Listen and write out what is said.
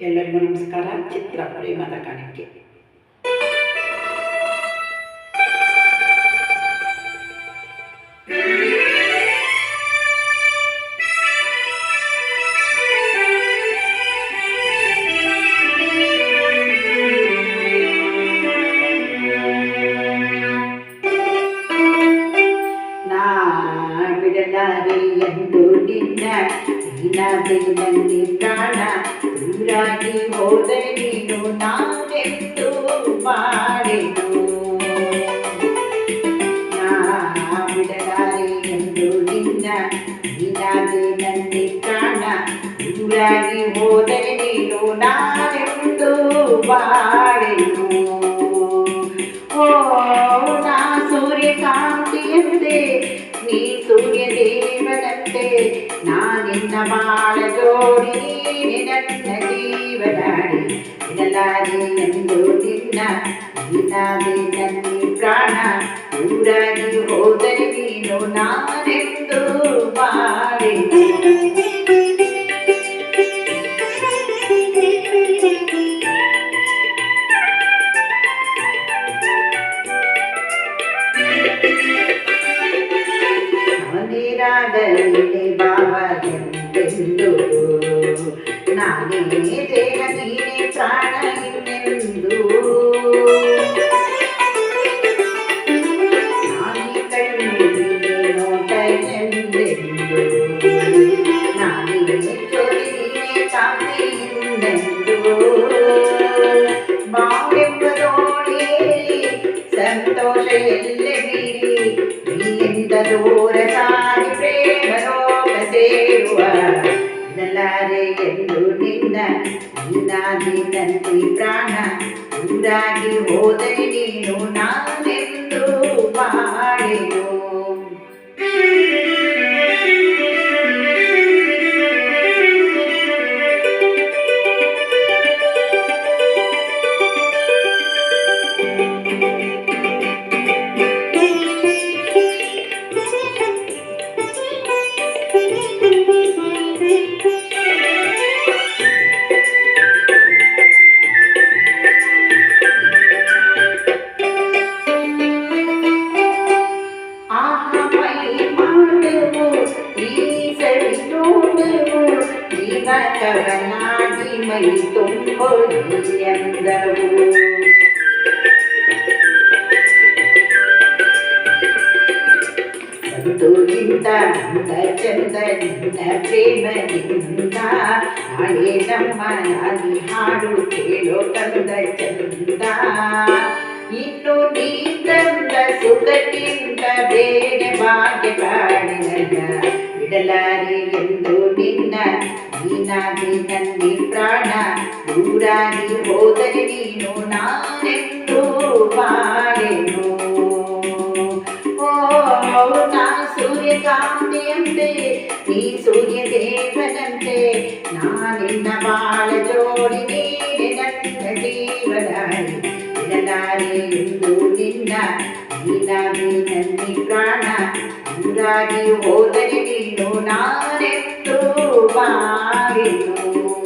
ಎಲ್ಲರಿಗೂ ನಮಸ್ಕಾರ ಚಿತ್ರ ಪ್ರೇಮದ ಕಾಣಿಕೆ ನೀನಾದಲ್ಲಿ ಪ್ರಾಣ. ದೂರಾಗಿ ಹೋದರೆ ನೀನು ನಾನೆಂದು ಮಾಡೆನು ನಾ ಬಿಡಲಾರೆ ಎಂದು ನಿನ್ನ ನೀನಾದೆ ನಲ್ಲಿ ಪ್ರಾಣ. ದೂರಾಗಿ ಹೋದರೆ ನೀನು ನಾನೆಂದು ಬಾಳೆನು ದೇವನಂತೆ ನಾ ನಿನ್ನ ಬಾಳ ಜೋಡಿ ನೀನೆ ನನ್ನ ಜೀವನಾಡಿ ಬಿಡಲಾರೆ ಎಂದು ನಿನ್ನ ನೀನಾದೆ ಅವನಿರಾಗಲಿ ಬಾಬ ಎಂದೆಂದು ನಾನೇ ದೇಹ ನೀನೇ ಪ್ರಾಣ ಇನ್ನೆಂದು ನಾನೇ ಕಣ್ಣು ನೀನೇ ನೋಟ ಎಂದೆಂದು ನಾನೇ ಜೋಡಿ ನೀನೇ ಕಾಂತಿ ಇನ್ನೆಂದು ಬಾಳೆಂಬುದೋಡೇರಿ ಸಂತೋಷ ಎಲ್ಲೆ ಬೀರಿ ನೀನಿಂದ ದೂರ ನಿನ್ನ ನೀನಾದಿ ನಂದಿ ಪ್ರಾಣ ದೂರಾಗಿ ಹೋದರೆ ನೀನು ನಾನೆಂದು ಜೀವಕವನಾಗಿ ಮೈ ತುಂಬೊಳು ಎಂದವು ಸಂತೋಷಿಂದ ಅಂದ ಚಂದ ನಿನ್ನ ಪ್ರೇಮದಿಂದ ನಾಳೆ ನಮ್ಮ ನಾನಿ ಹಾಡು ಕೇಳೋ ಕಂದ ಚಂದ ಇನ್ನು ನೀ ತಂದ ಸುಖಕ್ಕಿಂತ ಬೇರೆ ಭಾಗ್ಯ ಕಾಡಿನಲ್ಲ ಬಿಡಲಾರಿ ಎಂದು ನಿನ್ನ ನೀನಾಗಿ ನನ್ನಿ ಪ್ರಾಣ ದೂರಾಗಿ ಹೋದರೆ ನೀನು ನಾನೆಂದು ಬಾಳೆನು ಓ ನಾ ಸೂರ್ಯಕಾಂತಿಯಂತೆ ನೀ ಸೂರ್ಯ ದೇವನಂತೆ ನಾನಿನ್ನ ಬಾಳ ಜೋಡಿ ನೀನೆ ನನ್ನ ಜೀವನಾಡಿ ಬಿಡಲಾರೆ ಎಂದು ನಿನ್ನ ನೀನಾಗಿ ನನ್ನಿ ಪ್ರಾಣ ದೂರಾಗಿ ಹೋದರೆ বাড়িল না রে তো বাড়িল